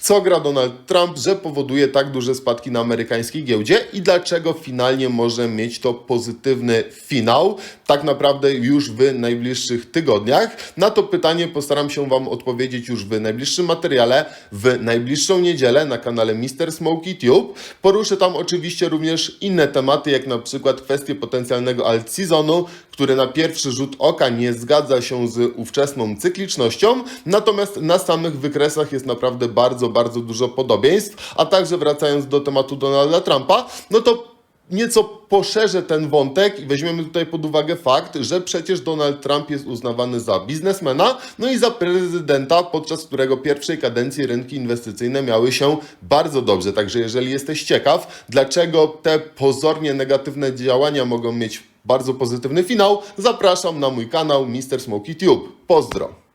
co gra Donald Trump, że powoduje tak duże spadki na amerykańskiej giełdzie i dlaczego finalnie może mieć to pozytywny finał, tak naprawdę już w najbliższych tygodniach. Na to pytanie postaram się Wam odpowiedzieć już w najbliższym materiale, w najbliższą niedzielę na kanale Mr. Smoky Tube. Poruszę tam oczywiście również inne tematy, jak na przykład kwestie potencjalnego alt seasonu, który na pierwszy rzut oka nie zgadza się z ówczesną cyklicznością, natomiast na samych wykresach jest naprawdę bardzo, bardzo dużo podobieństw, a także wracając do tematu Donalda Trumpa, no to nieco poszerzę ten wątek i weźmiemy tutaj pod uwagę fakt, że przecież Donald Trump jest uznawany za biznesmena, no i za prezydenta, podczas którego pierwszej kadencji rynki inwestycyjne miały się bardzo dobrze. Także jeżeli jesteś ciekaw, dlaczego te pozornie negatywne działania mogą mieć bardzo pozytywny finał, zapraszam na mój kanał Mr. Smoky Tube. Pozdro!